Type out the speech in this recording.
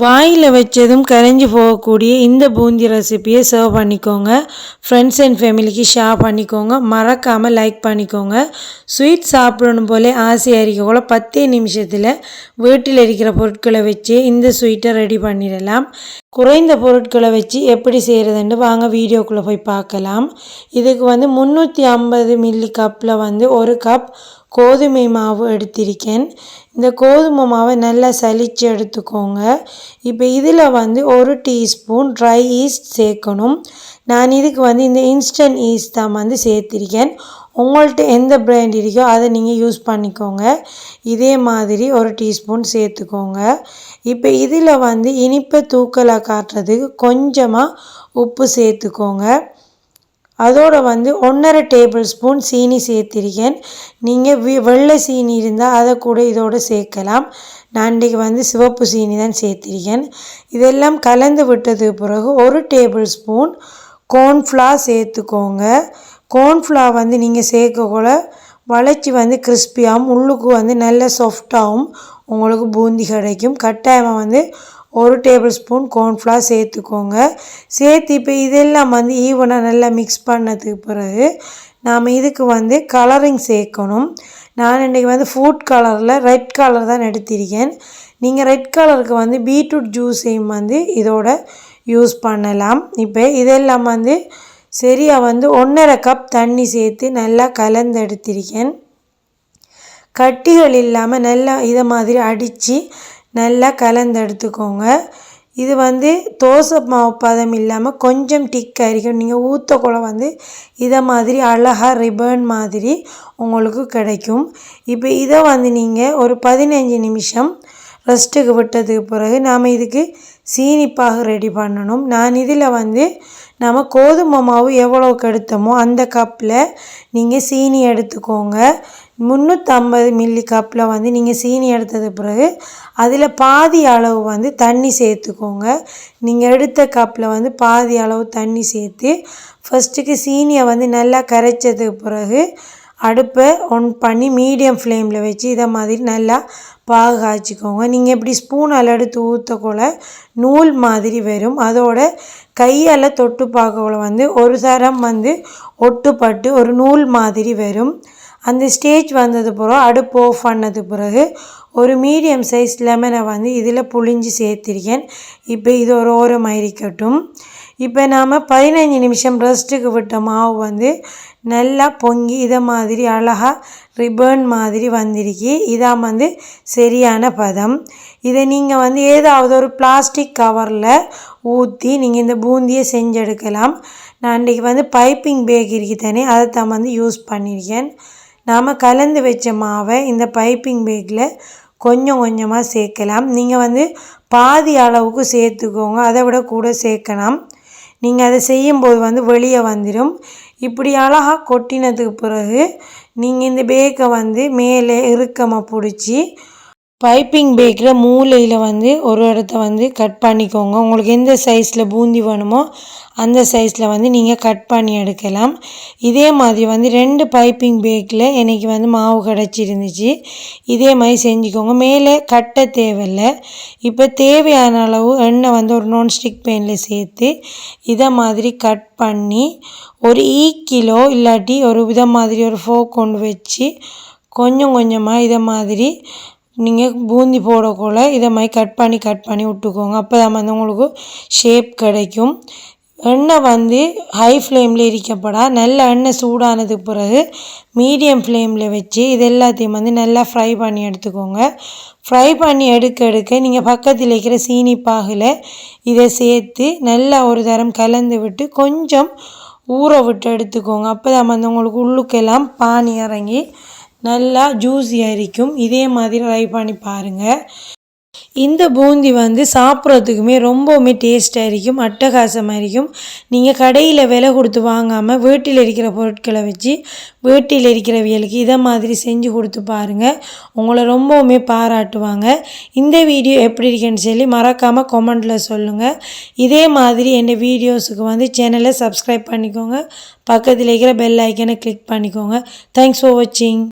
வாயில் வச்சதும் கரைஞ்சி போகக்கூடிய இந்த பூந்தி ரெசிப்பியை சர்வ் பண்ணிக்கோங்க. ஃப்ரெண்ட்ஸ் அண்ட் ஃபேமிலிக்கு ஷேர் பண்ணிக்கோங்க. மறக்காமல் லைக் பண்ணிக்கோங்க. ஸ்வீட் சாப்பிடணும் போலே ஆசையாக இருக்க கூட பத்தே நிமிஷத்தில் வீட்டில் இருக்கிற பொருட்களை வச்சு இந்த ஸ்வீட்டை ரெடி பண்ணிடலாம். குறைந்த பொருட்களை வச்சு எப்படி செய்கிறதுன்னு வாங்க வீடியோக்குள்ளே போய் பார்க்கலாம். இதுக்கு வந்து முந்நூற்றி ஐம்பது மில்லி கப்பில் வந்து ஒரு கப் கோதுமை மாவு எடுத்திருக்கேன். இந்த கோதுமை மாவை நல்லா சலித்து எடுத்துக்கோங்க. இப்போ இதில் வந்து ஒரு டீஸ்பூன் ட்ரை ஈஸ்ட் சேர்க்கணும். நான் இதுக்கு வந்து இந்த இன்ஸ்டன்ட் ஈஸ்ட் தான் வந்து சேர்த்திருக்கேன். உங்கள்கிட்ட எந்த பிராண்ட் இருக்கோ அதை நீங்கள் யூஸ் பண்ணிக்கோங்க. இதே மாதிரி ஒரு டீஸ்பூன் சேர்த்துக்கோங்க. இப்போ இதில் வந்து இனிப்பை தூக்கலாக காட்டுறதுக்கு கொஞ்சமாக உப்பு சேர்த்துக்கோங்க. அதோடு வந்து ஒன்றரை டேபிள் ஸ்பூன் சீனி சேர்த்திருக்கேன். நீங்கள் வி வெள்ளை சீனி இருந்தால் அதை கூட இதோடு சேர்க்கலாம். நான் வந்து சிவப்பு சீனி தான் சேர்த்திருக்கேன். இதெல்லாம் கலந்து விட்டதுக்கு பிறகு ஒரு டேபிள் ஸ்பூன் கோர்ன்ஃப்ளா சேர்த்துக்கோங்க. கோர்ன்ஃப்ளா வந்து நீங்கள் சேர்க்கக்குள்ள வளைச்சி வந்து கிறிஸ்பியாகவும் உள்ளுக்கு வந்து நல்ல சாஃப்டாகவும் உங்களுக்கு பூந்தி கிடைக்கும். கட்டாயமாக வந்து ஒரு டேபிள் ஸ்பூன் கோர்ன்ஃப்ளவர் சேர்த்துக்கோங்க. சேர்த்து இப்போ இதெல்லாம் வந்து ஈவனாக நல்லா மிக்ஸ் பண்ணதுக்கு பிறகு நாம் இதுக்கு வந்து கலரிங் சேர்க்கணும். நான் இன்றைக்கி வந்து ஃபுட் கலரில் ரெட் கலர் தான் எடுத்திருக்கேன். நீங்கள் ரெட் கலருக்கு வந்து பீட்ரூட் ஜூஸையும் வந்து இதோட யூஸ் பண்ணலாம். இப்போ இதெல்லாம் வந்து சரியாக வந்து ஒன்றரை கப் தண்ணி சேர்த்து நல்லா கலந்து எடுத்திருக்கேன். கட்டிகள் இல்லாமல் நல்லா இதை மாதிரி அடித்து நல்லா கலந்து எடுத்துக்கோங்க. இது வந்து தோசை மாவு பதம் இல்லாமல் கொஞ்சம் டிக் ஆகிருக்கும் நீங்கள் ஊற்றக்குள்ள வந்து இதை மாதிரி அழகாக ரிபன் மாதிரி உங்களுக்கு கிடைக்கும். இப்போ இதை வந்து நீங்கள் ஒரு பதினஞ்சு நிமிஷம் ரெஸ்ட்டுக்கு விட்டதுக்கு பிறகு நாம் இதுக்கு சீனிப்பாக ரெடி பண்ணணும். நான் இதில் வந்து நம்ம கோதுமை மாவு எவ்வளோக்கு எடுத்தோமோ அந்த கப்பில் நீங்கள் சீனி எடுத்துக்கோங்க. முந்நூற்றம்பது மில்லி கப்பில் வந்து நீங்கள் சீனி எடுத்தது பிறகு அதில் பாதி அளவு வந்து தண்ணி சேர்த்துக்கோங்க. நீங்கள் எடுத்த கப்பில் வந்து பாதி அளவு தண்ணி சேர்த்து ஃபஸ்ட்டுக்கு சீனியை வந்து நல்லா கரைச்சதுக்கு பிறகு அடுப்பை ஒன் பண்ணி மீடியம் ஃப்ளேமில் வச்சு இதை மாதிரி நல்லா பாகு காய்ச்சிக்கோங்க. நீங்கள் இப்படி ஸ்பூனால் எடுத்து ஊற்றக்குள்ள நூல் மாதிரி வரும் அதோட கையால் தொட்டு பார்க்கக்குள்ள வந்து ஒரு தரம் வந்து ஒட்டுப்பட்டு ஒரு நூல் மாதிரி வரும் அந்த ஸ்டேஜ் வந்தது பிறகு அடுப்பு ஆஃப் பண்ணது பிறகு ஒரு மீடியம் சைஸ் லெமனை வந்து இதில் புழிஞ்சு சேர்த்திருக்கேன். இப்போ இது ஒரு ஓரம் இருக்கட்டும் இப்போ நாம் பதினஞ்சு நிமிஷம் ரெஸ்ட்டுக்கு விட்ட மாவு வந்து நல்லா பொங்கி இதை மாதிரி அழகாக ரிப்பன் மாதிரி வந்திருக்கு. இதான் வந்து சரியான பதம். இதை நீங்கள் வந்து ஏதாவது ஒரு பிளாஸ்டிக் கவரில் ஊற்றி நீங்கள் இந்த பூந்தியை செஞ்செடுக்கலாம். நான் இன்றைக்கி வந்து பைப்பிங் பேக் இருக்கு தானே அதை தான் வந்து யூஸ் பண்ணியிருக்கேன். நாம் கலந்து வச்ச மாவை இந்த பைப்பிங் பேக்கில் கொஞ்சம் கொஞ்சமாக சேர்க்கலாம். நீங்கள் வந்து பாதி அளவுக்கு சேர்த்துக்கோங்க. அதை விட கூட சேர்க்கலாம். நீங்கள் அதை செய்யும்போது வந்து வெளியே வந்துடும் இப்படி அழகாக கொட்டினதுக்கு பிறகு நீங்கள் இந்த பேக்கை வந்து மேலே இறுக்கமாக பிடிச்சி பைப்பிங் பேக்கில் மூலையில் வந்து ஒரு இடத்த வந்து கட் பண்ணிக்கோங்க. உங்களுக்கு எந்த சைஸில் பூந்தி வேணுமோ அந்த சைஸில் வந்து நீங்கள் கட் பண்ணி எடுக்கலாம். இதே மாதிரி வந்து ரெண்டு பைப்பிங் பேக்கில் எனக்கு வந்து மாவு கிடச்சிருந்துச்சு இதே மாதிரி செஞ்சுக்கோங்க. மேலே கட்ட தேவையில்லை. இப்போ தேவையான அளவு எண்ணெய் வந்து ஒரு நான்ஸ்டிக் பேனில் சேர்த்து இதை மாதிரி கட் பண்ணி ஒரு e ஈ கிலோ இல்லாட்டி ஒரு வித மாதிரி ஒரு ஃபோக் கொண்டு வச்சு கொஞ்சம் கொஞ்சமாக இதை மாதிரி நீங்கள் பூந்தி போடக்குள்ள இதை மாதிரி கட் பண்ணி கட் பண்ணி விட்டுக்கோங்க. அப்போ தான் வந்து உங்களுக்கு ஷேப் கிடைக்கும். எண்ணெய் வந்து ஹை ஃப்ளேமில் இருக்கப்படா நல்ல எண்ணெய் சூடானதுக்கு பிறகு மீடியம் ஃப்ளேமில் வச்சு இது எல்லாத்தையும் வந்து நல்லா ஃப்ரை பண்ணி எடுத்துக்கோங்க. ஃப்ரை பண்ணி எடுக்க எடுக்க நீங்கள் பக்கத்தில் இருக்கிற சீனி பாகில் இதை சேர்த்து நல்லா ஒரு தரம் கலந்து விட்டு கொஞ்சம் ஊற விட்டு எடுத்துக்கோங்க. அப்போ தான் வந்து உங்களுக்கு உள்ளுக்கெல்லாம் பானி இறங்கி நல்லா ஜூஸியாக இருக்கும் இதே மாதிரி ட்ரை பண்ணி பாருங்கள் இந்த பூந்தி வந்து சாப்பிட்றதுக்குமே ரொம்பவுமே டேஸ்ட்டாக இருக்கும் அட்டகாசமாக இருக்கும். நீங்கள் கடையில் விலை கொடுத்து வாங்காமல் வீட்டில் இருக்கிற பொருட்களை வச்சு வீட்டில் இருக்கிறவியலுக்கு இதை மாதிரி செஞ்சு கொடுத்து பாருங்கள் உங்களை ரொம்பவுமே பாராட்டுவாங்க. இந்த வீடியோ எப்படி இருக்குன்னு சொல்லி மறக்காமல் கொமெண்டில் சொல்லுங்கள் இதே மாதிரி என் வீடியோஸுக்கு வந்து சேனலை சப்ஸ்கிரைப் பண்ணிக்கோங்க. பக்கத்தில் இருக்கிற பெல் ஐக்கனை கிளிக் பண்ணிக்கோங்க. தேங்க்ஸ் ஃபார் வாட்சிங்